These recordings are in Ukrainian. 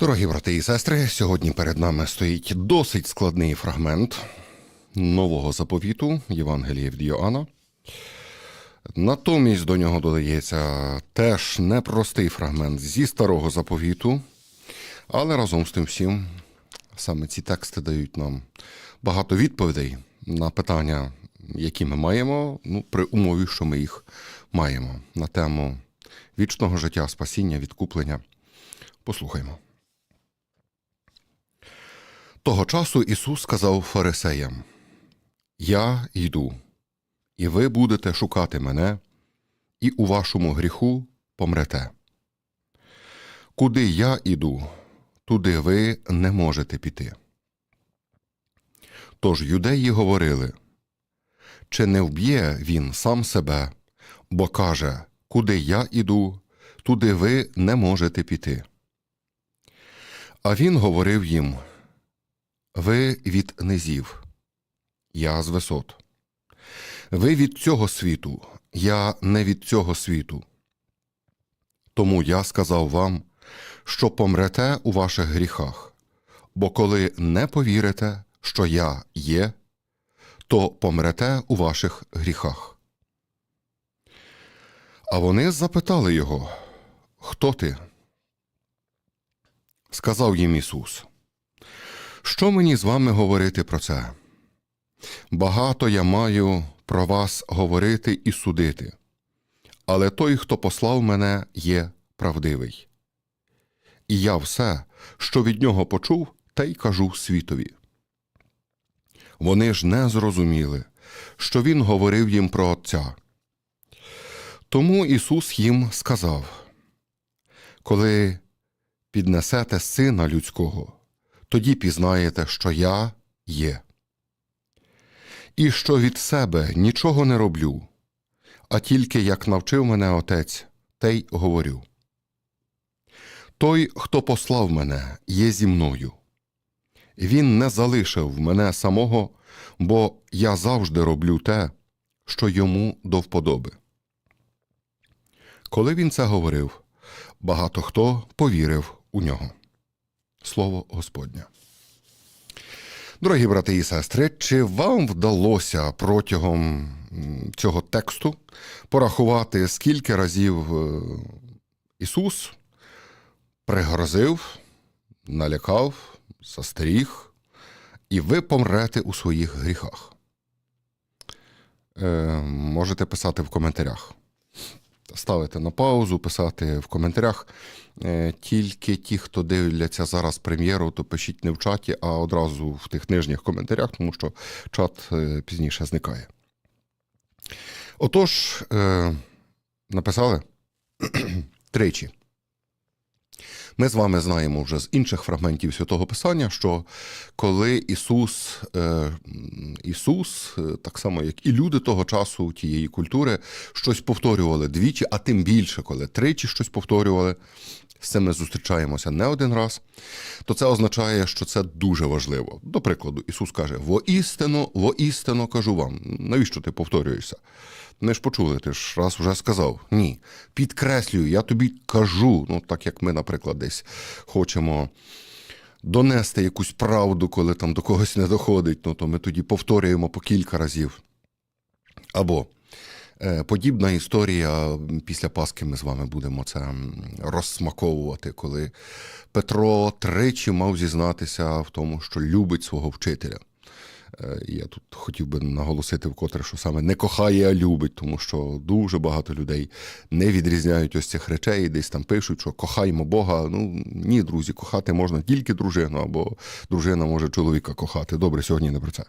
Дорогі брати і сестри, сьогодні перед нами стоїть досить складний фрагмент нового заповіту Євангелія від Йоанна. Натомість до нього додається теж непростий фрагмент зі старого заповіту, але разом з тим всім саме ці тексти дають нам багато відповідей на питання, які ми маємо, ну, при умові, що ми їх маємо на тему вічного життя, спасіння, відкуплення. Послухаймо. Того часу Ісус сказав фарисеям: Я йду, і ви будете шукати мене, і у вашому гріху помрете. Куди я іду, туди ви не можете піти. Тож юдеї говорили, чи не вб'є він сам себе, бо каже, куди я іду, туди ви не можете піти. А він говорив їм, ви від низів, я з висот. Ви від цього світу, я не від цього світу. Тому я сказав вам, що помрете у ваших гріхах, бо коли не повірите, що я є, то помрете у ваших гріхах. А вони запитали його, Хто ти? Сказав їм Ісус. Що мені з вами говорити про це? Багато я маю про вас говорити і судити, але той, хто послав мене, є правдивий. І я все, що від нього почув, те й кажу світові. Вони ж не зрозуміли, що він говорив їм про Отця. Тому Ісус їм сказав: Коли піднесете сина людського, тоді пізнаєте, що я є. І що від себе нічого не роблю, а тільки як навчив мене Отець, те й говорю. Той, хто послав мене, є зі мною. Він не залишив мене самого, бо я завжди роблю те, що йому до вподоби. Коли він це говорив, багато хто повірив у нього. Слово Господнє. Дорогі брати і сестри, чи вам вдалося протягом цього тексту порахувати, скільки разів е, Ісус пригрозив, налякав, застеріг, і ви помрете у своїх гріхах? Е, можете писати в коментарях. Ставити на паузу, писати в коментарях. Е, Тільки ті, хто дивляться зараз прем'єру, то пишіть не в чаті, а одразу в тих нижніх коментарях, тому що чат е, пізніше зникає. Отож, е, написали тричі. Ми з вами знаємо вже з інших фрагментів Святого Писання, що коли Ісус, е, Ісус, е, так само як і люди того часу, тієї культури, щось повторювали двічі, а тим більше, коли тричі щось повторювали, з цим ми зустрічаємося не один раз, то це означає, що це дуже важливо. До прикладу, Ісус каже: воістину, воістину кажу вам. Навіщо ти повторюєшся? Ми ж почули, ти ж раз вже сказав. Ні. Підкреслюю, я тобі кажу, ну так як ми, наприклад, десь хочемо донести якусь правду, коли там до когось не доходить, ну то ми тоді повторюємо по кілька разів. Або е, подібна історія після Пасхи ми з вами будемо це розсмаковувати, коли Петро тричі мав зізнатися в тому, що любить свого вчителя. Е, Я тут хотів би наголосити вкотре, що саме не кохає, а любить, тому що дуже багато людей не відрізняють ось цих речей, і десь там пишуть, що кохаємо Бога. Ну ні, друзі, кохати можна тільки дружину, або дружина може чоловіка кохати. Добре, сьогодні не про це.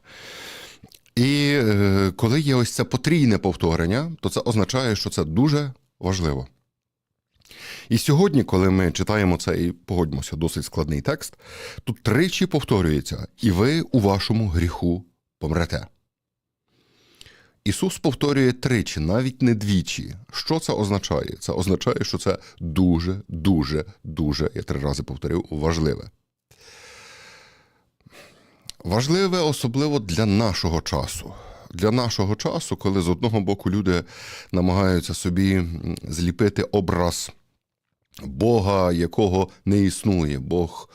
І е, коли є ось це потрійне повторення, то це означає, що це дуже важливо. І сьогодні, коли ми читаємо цей, погодьмося, досить складний текст, тут тричі повторюється: і ви у вашому гріху помрете. Ісус повторює тричі, навіть не двічі. Що це означає? Це означає, що це дуже, дуже, дуже, я три рази повторив, важливе. Важливе особливо для нашого часу. Для нашого часу, коли з одного боку люди намагаються собі зліпити образ Бога, якого не існує, Бог,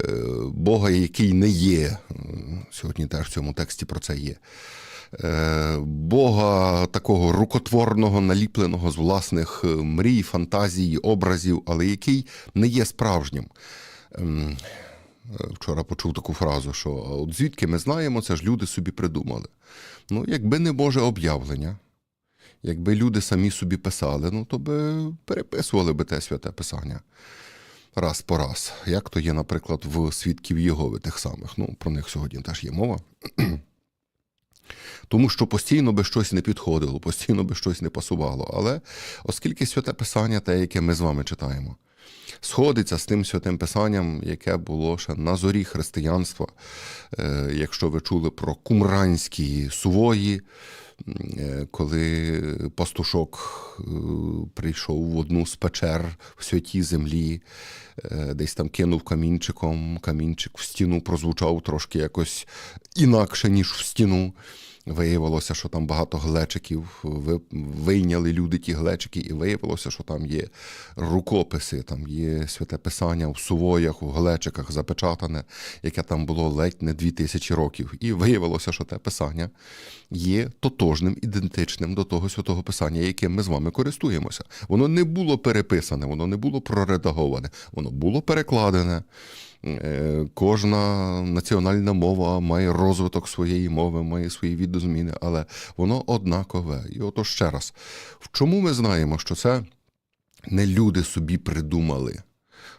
е, Бога, який не є. Сьогодні теж в цьому тексті про це є. Е, Бога такого рукотворного, наліпленого з власних е, мрій, фантазій, образів, але який не є справжнім. Ем, Вчора почув таку фразу, що от звідки ми знаємо, це ж люди собі придумали. Ну, якби не Боже об'явлення, якби люди самі собі писали, ну то би переписували би те святе писання раз по раз. Як то є, наприклад, в свідків Єгови тих самих. Ну, про них сьогодні теж є мова. Тому що постійно би щось не підходило, постійно би щось не пасувало. Але оскільки святе писання, те, яке ми з вами читаємо, сходиться з тим святим писанням, яке було ще на зорі християнства. Е, Якщо ви чули про кумранські сувої, коли пастушок е, прийшов в одну з печер в святій землі, е, десь там кинув камінчиком, камінчик в стіну прозвучав трошки якось інакше, ніж в стіну. Виявилося, що там багато глечиків. Ви- Вийняли люди ті глечики, і виявилося, що там є рукописи, там є святе писання в сувоях, у глечиках запечатане, яке там було ледь не дві тисячі років. І виявилося, що те писання є тотожним, ідентичним до того святого писання, яким ми з вами користуємося. Воно не було переписане, воно не було проредаговане, воно було перекладене. Е, Кожна національна мова має розвиток своєї мови, має свої відозміни, але воно однакове. І ото ще раз, в чому ми знаємо, що це не люди собі придумали?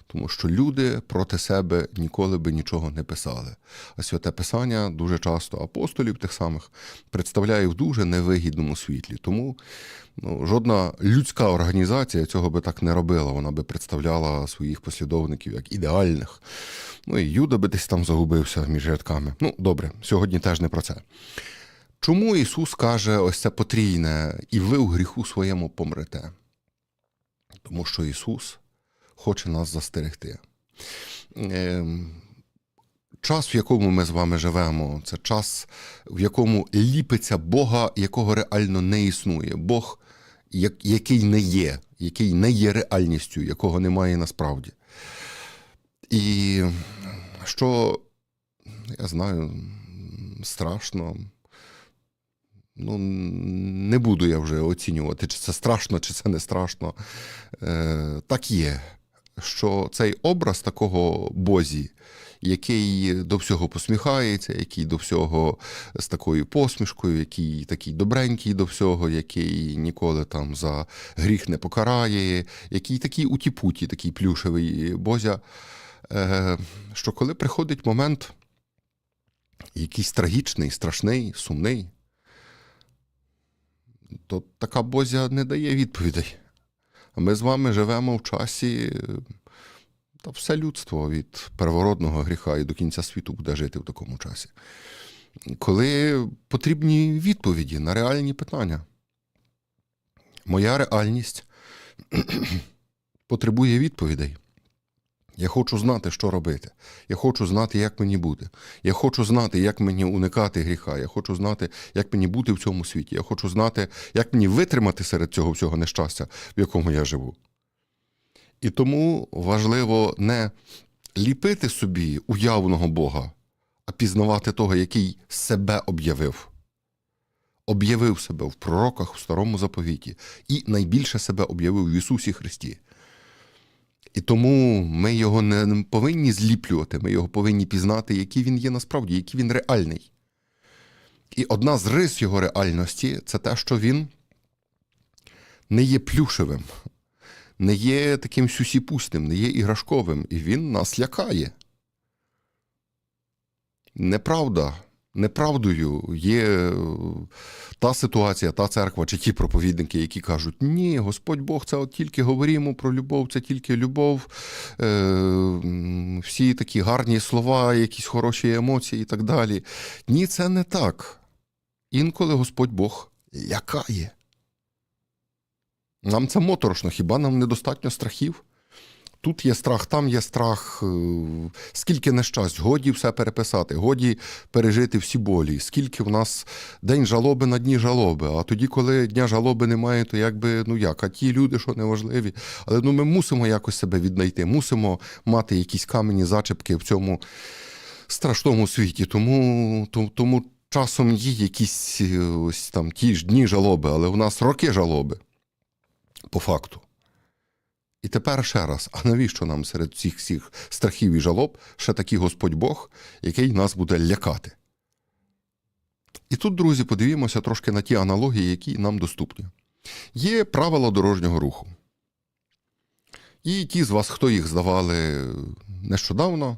Тому що люди проти себе ніколи би нічого не писали. А святе писання дуже часто апостолів тих самих представляє в дуже невигідному світлі. Тому ну, жодна людська організація цього би так не робила. Вона би представляла своїх послідовників як ідеальних. Ну і Юда би десь там загубився між рядками. Ну, добре, сьогодні теж не про це. Чому Ісус каже ось це потрійне, і ви у гріху своєму помрете? Тому що Ісус хоче нас застерегти. Ем, Час, в якому ми з вами живемо, це час, в якому ліпиться Бога, якого реально не існує. Бог, який не є, який не є реальністю, якого немає насправді. І що, я знаю, страшно. Ну, не буду я вже оцінювати, чи це страшно, чи це не страшно. Е, так є, що цей образ такого Бозі, який до всього посміхається, який до всього з такою посмішкою, який такий добренький до всього, який ніколи там за гріх не покарає, який такий утіпуті, такий плюшевий Бозя. Е, що коли приходить момент якийсь трагічний, страшний, сумний, то така Бозя не дає відповідей. Ми з вами живемо в часі, та все людство від первородного гріха і до кінця світу буде жити в такому часі. Коли потрібні відповіді на реальні питання. Моя реальність потребує відповідей. Я хочу знати, що робити. Я хочу знати, як мені бути. Я хочу знати, як мені уникати гріха. Я хочу знати, як мені бути в цьому світі. Я хочу знати, як мені витримати серед цього всього нещастя, в якому я живу. І тому важливо не ліпити собі уявного Бога, а пізнавати того, який себе об'явив. Об'явив себе в пророках в старому заповіті і найбільше себе об'явив в Ісусі Христі. І тому ми його не повинні зліплювати, ми його повинні пізнати, який він є насправді, який він реальний. І одна з рис його реальності це те, що він не є плюшевим, не є таким сюсіпустим, не є іграшковим, і він нас лякає. Неправда. Неправдою є е, та ситуація, та церква чи ті проповідники, які кажуть, ні, Господь Бог, це от тільки говоримо про любов, це тільки любов, е, всі такі гарні слова, якісь хороші емоції і так далі. Ні, це не так. Інколи Господь Бог лякає. Нам це моторошно, хіба нам недостатньо страхів? Тут є страх, там є страх. е, Скільки нещасть, годі все переписати, годі пережити всі болі. Скільки в нас день жалоби на дні жалоби. А тоді, коли дня жалоби немає, то якби ну як, а ті люди, що неважливі. Але ну ми мусимо якось себе віднайти, мусимо мати якісь камені зачепки в цьому страшному світі. Тому, тому часом є якісь е, ось там ті ж дні жалоби, але у нас роки жалоби. По факту. І тепер ще раз: а навіщо нам серед цих всіх страхів і жалоб ще такий Господь Бог, який нас буде лякати? І тут, друзі, подивімося трошки на ті аналогії, які нам доступні. Є правила дорожнього руху. І ті з вас, хто їх здавали нещодавно,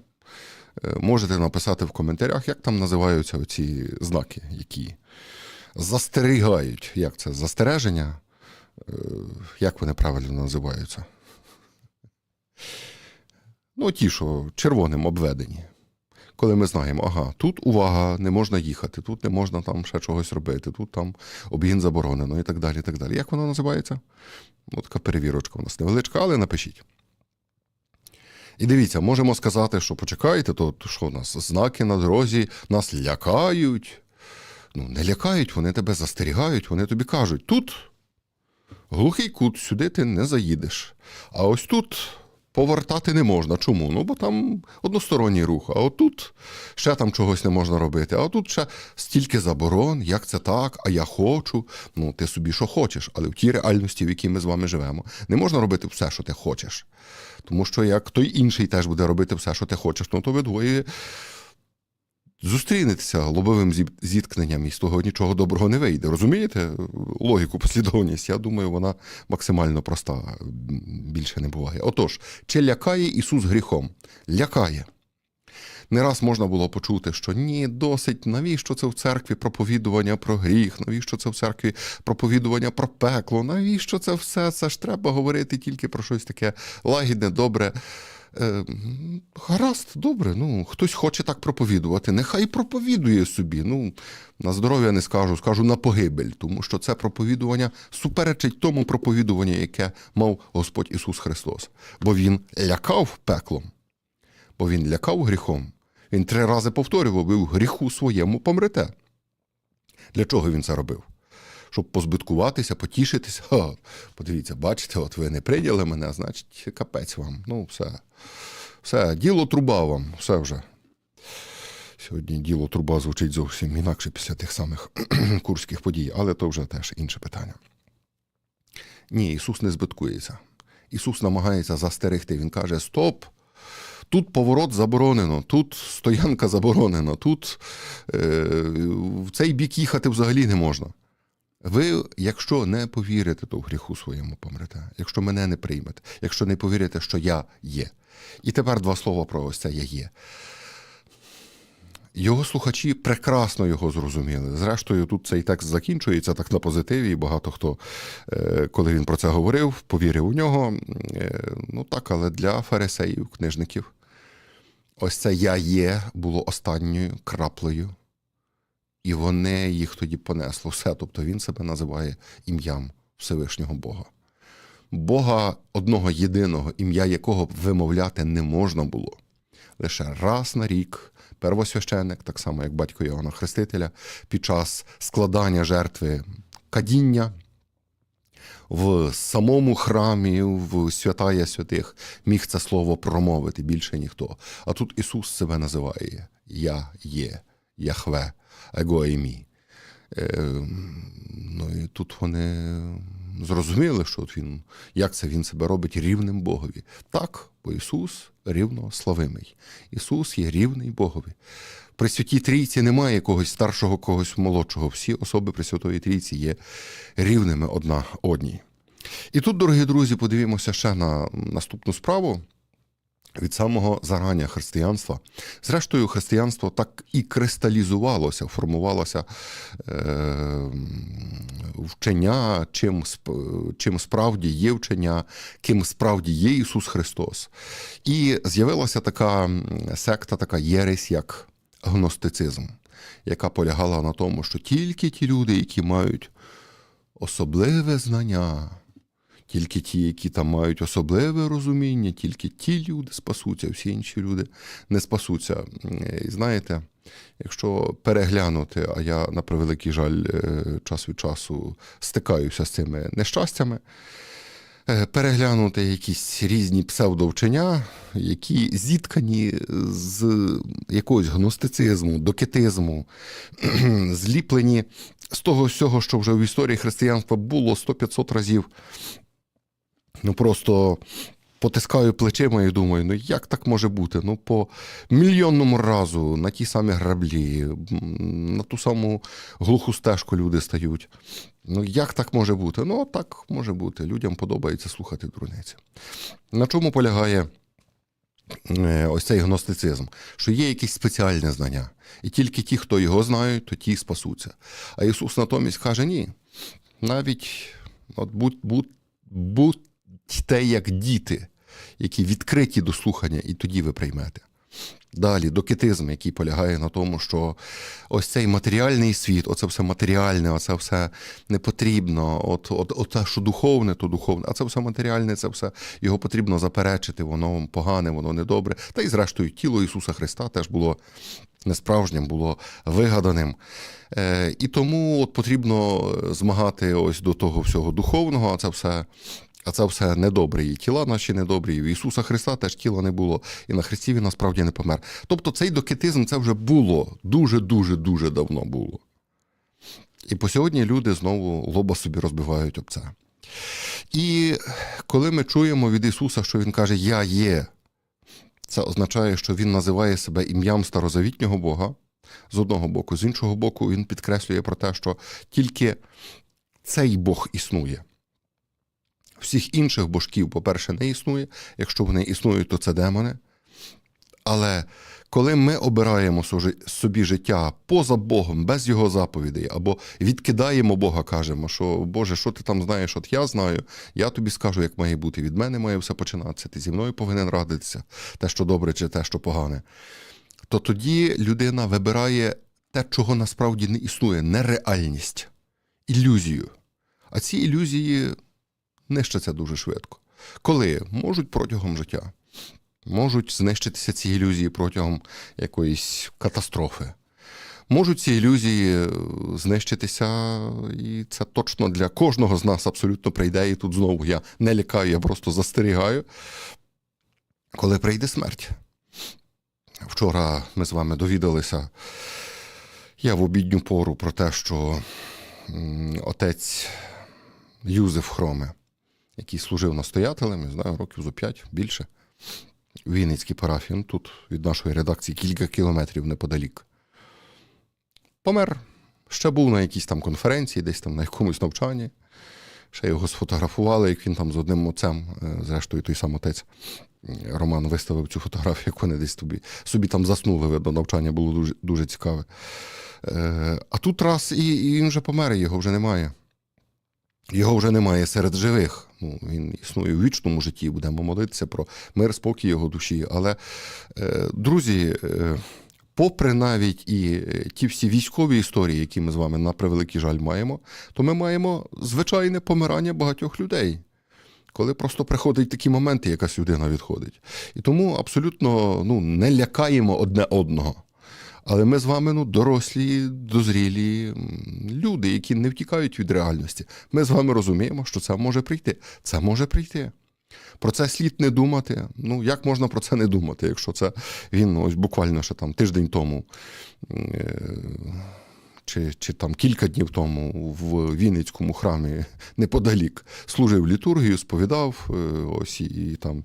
е, можете написати в коментарях, як там називаються оці знаки, які застерігають. Як це? Застереження? Е, Як вони правильно називаються? Ну, ті, що червоним обведені. Коли ми знаємо, ага, тут увага, не можна їхати, тут не можна там ще чогось робити, тут там обгін заборонено і так далі. і так далі. Як воно називається? Ну, така перевірочка у нас невеличка, але напишіть. І дивіться, можемо сказати, що почекайте, то, що у нас знаки на дорозі нас лякають. Ну, не лякають, вони тебе застерігають, вони тобі кажуть, тут глухий кут, сюди ти не заїдеш. А ось тут повертати не можна. Чому? Ну, бо там односторонній рух, а отут ще там чогось не можна робити. А тут ще стільки заборон, як це так, а я хочу. Ну, ти собі що хочеш, але в тій реальності, в якій ми з вами живемо, не можна робити все, що ти хочеш. Тому що як той інший теж буде робити все, що ти хочеш, ну то ви двоє зустрінетеся лобовим зіткненням, і з того нічого доброго не вийде. Розумієте? Логіку, послідовність. Я думаю, вона максимально проста. Більше не буває. Отож, чи лякає Ісус гріхом? Лякає. Не раз можна було почути, що ні, досить, навіщо це в церкві проповідування про гріх, навіщо це в церкві проповідування про пекло, навіщо це все? Це ж треба говорити тільки про щось таке лагідне, добре. Е, гаразд, добре, ну хтось хоче так проповідувати, нехай проповідує собі. Ну, на здоров'я не скажу, скажу на погибель, тому що це проповідування суперечить тому проповідуванню, яке мав Господь Ісус Христос. Бо Він лякав пеклом, бо Він лякав гріхом. Він три рази повторював, ви в гріху своєму помрете. Для чого він це робив? Щоб позбиткуватися, потішитися. Ха, подивіться, бачите, от ви не прийняли мене, значить, капець вам. Ну, все. Все, діло труба вам, все вже. Сьогодні діло труба звучить зовсім інакше після тих самих курських подій, але то вже теж інше питання. Ні, Ісус не збиткується. Ісус намагається застерегти. Він каже: Стоп! Тут поворот заборонено, тут стоянка заборонена, тут е, в цей бік їхати взагалі не можна. Ви, якщо не повірите, то в гріху своєму помрете. Якщо мене не приймете, якщо не повірите, що я є. І тепер два слова про ось це я є. Його слухачі прекрасно його зрозуміли. Зрештою, тут цей текст закінчується так на позитиві, і багато хто, е, коли він про це говорив, повірив у нього. Е, Ну так, але для фарисеїв, книжників, ось це я є було останньою краплею, і вони їх тоді понесло все. Тобто він себе називає ім'ям Всевишнього Бога. Бога одного єдиного, ім'я якого вимовляти не можна було. Лише раз на рік первосвященник, так само як батько Йоанна Хрестителя, під час складання жертви кадіння в самому храмі, в святая святих, міг це слово промовити більше ніхто. А тут Ісус себе називає Я є, Яхве, Егоемі. Е, ну і тут вони зрозуміли, що от він, як це він себе робить рівним Богові. Так, бо Ісус рівно славимий. Ісус є рівний Богові. При Святій Трійці немає якогось старшого, когось молодшого. Всі особи Пресвятої Трійці є рівними одна одній. І тут, дорогі друзі, подивімося ще на наступну справу від самого зарання християнства. Зрештою, християнство так і кристалізувалося, формувалося е, вчення, чим, чим справді є вчення, ким справді є Ісус Христос. І з'явилася така секта, така єресь, як гностицизм, яка полягала на тому, що тільки ті люди, які мають особливе знання, Тільки ті, які там мають особливе розуміння, тільки ті люди спасуться, всі інші люди не спасуться. І знаєте, якщо переглянути, а я на превеликий жаль е, час від часу стикаюся з цими нещастями, е, переглянути якісь різні псевдовчення, які зіткані з якогось гностицизму, докетизму, зліплені з того всього, що вже в історії християнства було 100-500 разів. Ну просто потискаю плечима і думаю, ну як так може бути? Ну, по мільйонному разу на ті самі граблі, на ту саму глуху стежку люди стають. Ну як так може бути? Ну, так може бути. Людям подобається слухати дурниці. На чому полягає е, ось цей гностицизм? Що є якесь спеціальне знання, і тільки ті, хто його знають, то ті спасуться. А Ісус натомість каже: ні, навіть от будь, будь, будьте як діти, які відкриті до слухання, і тоді ви приймете. Далі докетизм, який полягає на тому, що ось цей матеріальний світ, оце все матеріальне, оце все не потрібно. От, от, от те, що духовне, то духовне, а це все матеріальне, це все його потрібно заперечити, воно погане, воно недобре. Та й зрештою, тіло Ісуса Христа теж було несправжнім, було вигаданим. Е, і тому от потрібно змагати ось до того всього духовного, а це все. А це все недобре. І тіла наші недобрі. І в Ісуса Христа теж тіла не було. І на Христі він насправді не помер. Тобто цей докетизм це вже було дуже-дуже дуже давно було. І по сьогодні люди знову лоба собі розбивають об це. І коли ми чуємо від Ісуса, що Він каже Я є, це означає, що Він називає себе ім'ям старозавітнього Бога з одного боку, з іншого боку, Він підкреслює про те, що тільки цей Бог існує. Всіх інших божків, по-перше, не існує. Якщо вони існують, то це демони. Але коли ми обираємо собі життя поза Богом, без Його заповідей, або відкидаємо Бога, кажемо, що Боже, що ти там знаєш, от я знаю, я тобі скажу, як має бути. Від мене має все починатися. Ти зі мною повинен радитися, те, що добре, чи те, що погане. То тоді людина вибирає те, чого насправді не існує, нереальність, ілюзію. А ці ілюзії нищаться дуже швидко. Коли можуть протягом життя, можуть знищитися ці ілюзії протягом якоїсь катастрофи. Можуть ці ілюзії е, знищитися, і це точно для кожного з нас абсолютно прийде. І тут знову я не лякаю, я просто застерігаю, коли прийде смерть. Вчора ми з вами довідалися, я в обідню пору про те, що отець Юзеф Хроме, який служив настоятелем, не знаю, років зо п'ять більше, в Вінницькій парафії, тут від нашої редакції кілька кілометрів неподалік. Помер. Ще був на якійсь там конференції, десь там на якомусь навчанні. Ще його сфотографували, як він там з одним отцем, е, зрештою, той сам отець Роман виставив цю фотографію, як вони десь тобі, собі там заснули, видно, навчання було дуже, дуже цікаве. Е, А тут раз і, і він вже помер, його вже немає. Його вже немає серед живих. Ну, він існує у вічному житті, будемо молитися про мир, спокій його душі. Але, е, друзі, е, попри навіть і е, ті всі військові історії, які ми з вами на превеликий жаль маємо, то ми маємо звичайне помирання багатьох людей. Коли просто приходять такі моменти, якась людина відходить. І тому абсолютно ну, не лякаємо одне одного. Але ми з вами ну, дорослі, дозрілі люди, які не втікають від реальності. Ми з вами розуміємо, що це може прийти. Це може прийти. Про це слід не думати. Ну, як можна про це не думати, якщо це він ось буквально ще там тиждень тому. е, Чи, чи там кілька днів тому в Вінницькому храмі неподалік служив літургію, сповідав е, ось і, і там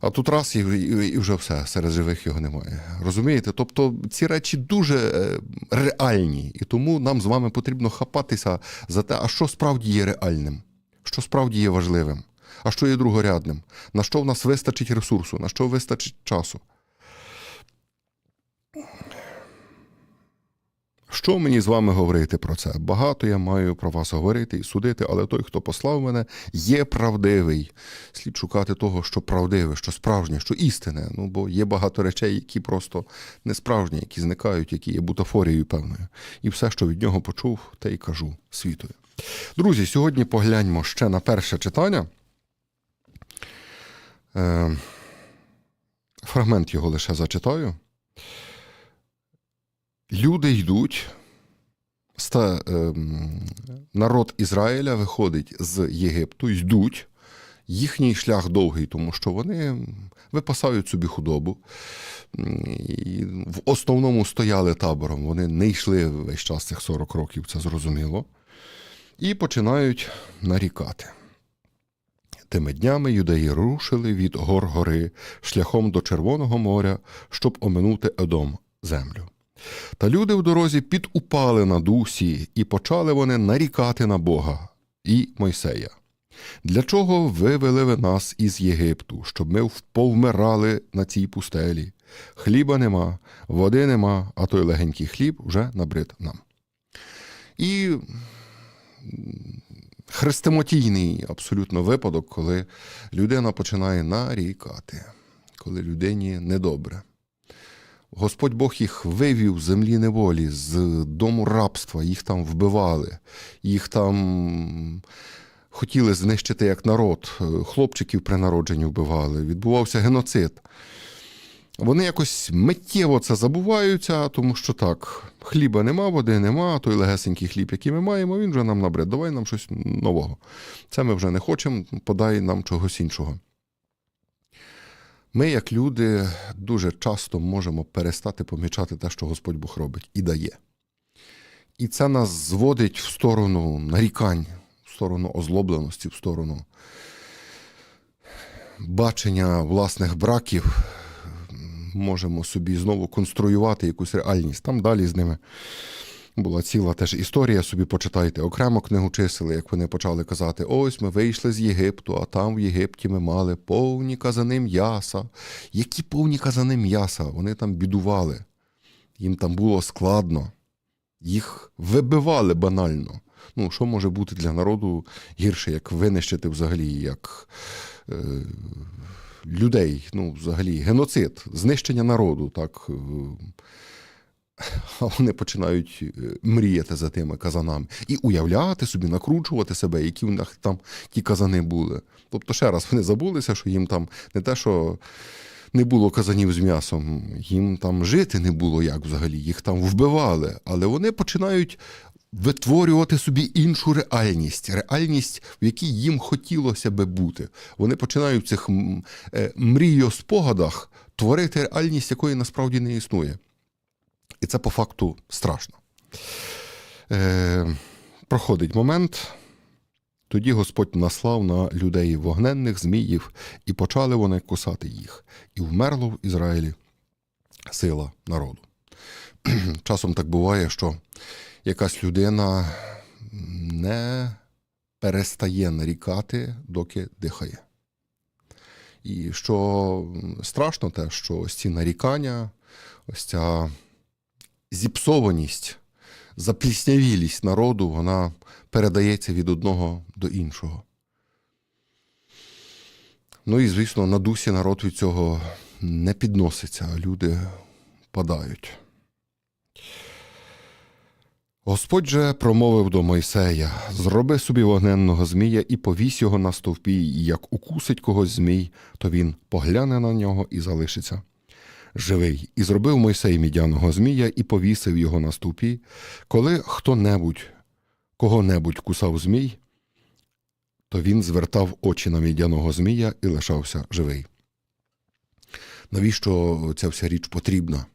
а тут раз і, і, і вже все, серед живих його немає. Розумієте? Тобто ці речі дуже е, реальні, і тому нам з вами потрібно хапатися за те, а що справді є реальним, що справді є важливим, а що є другорядним, на що в нас вистачить ресурсу, на що вистачить часу. Що мені з вами говорити про це? Багато я маю про вас говорити і судити, але той, хто послав мене, є правдивий. Слід шукати того, що правдиве, що справжнє, що істинне. Ну бо є багато речей, які просто не справжні, які зникають, які є бутафорією певною. І все, що від нього почув, те й кажу світою. Друзі, сьогодні погляньмо ще на перше читання. Е, фрагмент його лише зачитаю. Люди йдуть, ста, ем, народ Ізраїля виходить з Єгипту, йдуть. Їхній шлях довгий, тому що вони випасають собі худобу. І в основному стояли табором. Вони не йшли весь час цих 40 років, це зрозуміло. І починають нарікати. Тими днями юдеї рушили від гор гори шляхом до Червоного моря, щоб оминути Едом землю. Та люди в дорозі підупали на дусі, і почали вони нарікати на Бога і Мойсея. Для чого вивели ви нас із Єгипту, щоб ми повмирали на цій пустелі? Хліба нема, води нема, а той легенький хліб вже набрид нам. І хрестимотійний абсолютно випадок, коли людина починає нарікати, коли людині недобре. Господь Бог їх вивів з землі неволі, з дому рабства, їх там вбивали, їх там хотіли знищити як народ, хлопчиків при народженні вбивали, відбувався геноцид. Вони якось миттєво це забуваються, тому що так, хліба нема, води нема, той легесенький хліб, який ми маємо, він вже нам набред. Давай нам щось нового. Це ми вже не хочемо, подай нам чогось іншого. Ми, як люди, дуже часто можемо перестати помічати те, що Господь Бог робить і дає. І це нас зводить в сторону нарікань, в сторону озлобленості, в сторону бачення власних браків. Можемо собі знову конструювати якусь реальність. Там далі з ними була ціла теж історія. Собі почитайте окремо книгу чисел, як вони почали казати: ось ми вийшли з Єгипту, а там в Єгипті ми мали повні казани м'яса. Які повні казани м'яса? Вони там бідували, їм там було складно, їх вибивали банально. Ну, що може бути для народу гірше, як винищити взагалі, як. Е- людей, ну, взагалі, геноцид, знищення народу, так. А вони починають мріяти за тими казанами і уявляти собі, накручувати себе, які в них там ті казани були. Тобто, ще раз, вони забулися, що їм там не те, що не було казанів з м'ясом, їм там жити не було як взагалі, їх там вбивали, але вони починають витворювати собі іншу реальність, реальність, в якій їм хотілося би бути. Вони починають в цих мрійоспогадах творити реальність, якої насправді не існує. І це по факту страшно. Е, Проходить момент. Тоді Господь наслав на людей вогненних зміїв, і почали вони кусати їх. І вмерло в Ізраїлі сила народу. Часом так буває, що якась людина не перестає нарікати, доки дихає. І що страшно те, що ось ці нарікання, ось ця зіпсованість, запліснявілість народу, вона передається від одного до іншого. Ну і, звісно, на дусі народ від цього не підноситься, а люди падають. Господь же промовив до Мойсея: Зроби собі вогненного змія і повісь його на стовпі, і як укусить когось змій, то він погляне на нього і залишиться. Живий, і зробив Мойсей мідяного змія і повісив його на стовпі. Коли хто-небудь, кого-небудь кусав змій, то він звертав очі на мідяного змія і лишався живий. Навіщо ця вся річ потрібна?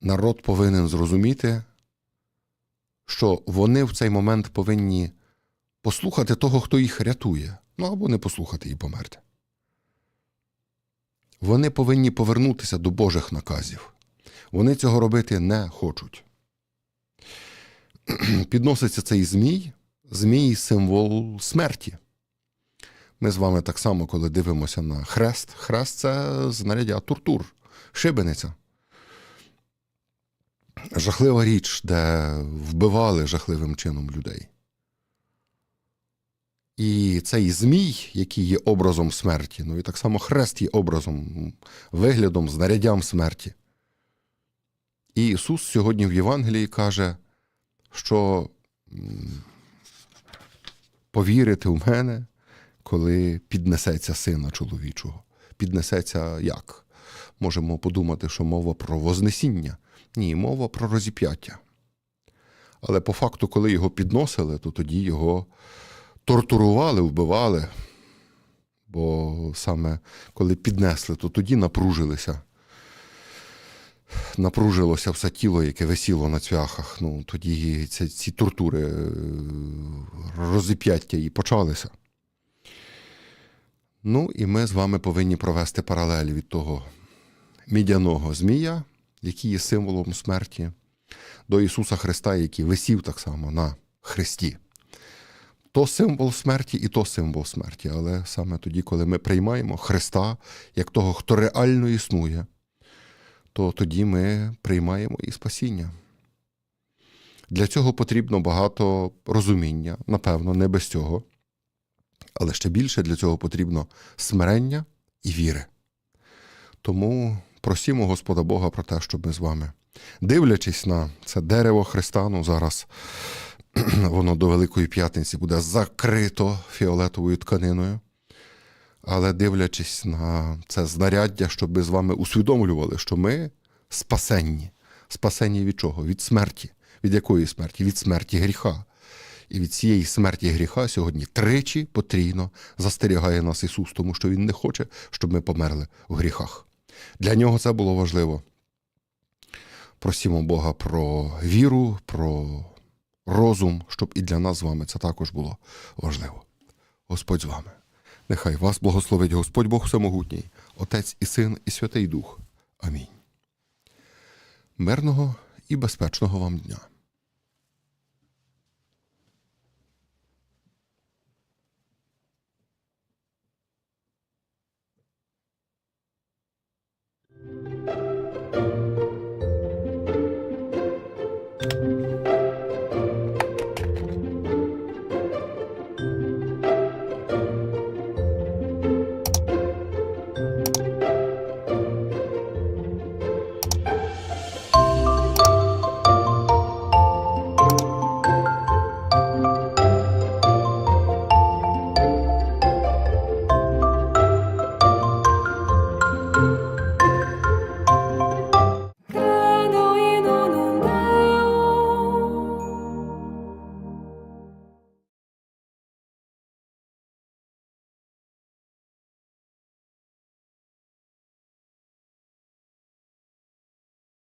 Народ повинен зрозуміти, що вони в цей момент повинні послухати того, хто їх рятує, ну або не послухати і померти. Вони повинні повернутися до Божих наказів. Вони цього робити не хочуть. Підноситься цей змій, змій символ смерті. Ми з вами так само, коли дивимося на хрест, хрест це знаряддя тортур, шибениця жахлива річ, де вбивали жахливим чином людей. І цей Змій, який є образом смерті, ну і так само хрест є образом, виглядом, знаряддям смерті. І Ісус сьогодні в Євангелії каже, що повірити в мене, коли піднесеться сина чоловічого. Піднесеться як? Можемо подумати, що мова про Вознесіння. Ні, мова про розіп'яття. Але по факту, коли його підносили, то тоді його тортурували, вбивали. Бо саме коли піднесли, то тоді напружилися. Напружилося все тіло, яке висіло на цвяхах. Ну, тоді ці, ці тортури, е, розіп'яття і почалися. Ну, і ми з вами повинні провести паралель від того мідяного змія, який є символом смерті, до Ісуса Христа, який висів так само на хресті. То символ смерті і то символ смерті. Але саме тоді, коли ми приймаємо Христа як того, хто реально існує, то тоді ми приймаємо і спасіння. Для цього потрібно багато розуміння, напевно, не без цього. Але ще більше для цього потрібно смирення і віри. Тому просімо Господа Бога про те, щоб ми з вами, дивлячись на це дерево Христа, ну зараз воно до Великої П'ятниці буде закрито фіолетовою тканиною. Але дивлячись на це знаряддя, щоб ми з вами усвідомлювали, що ми спасенні. Спасенні від чого? Від смерті. Від якої смерті? Від смерті гріха. І від цієї смерті гріха сьогодні тричі потрійно застерігає нас Ісус, тому що Він не хоче, щоб ми померли в гріхах. Для нього це було важливо. Просімо Бога про віру, про розум, щоб і для нас з вами це також було важливо. Господь з вами. Нехай вас благословить Господь Бог Всемогутній, Отець і Син, і Святий Дух. Амінь. Мирного і безпечного вам дня.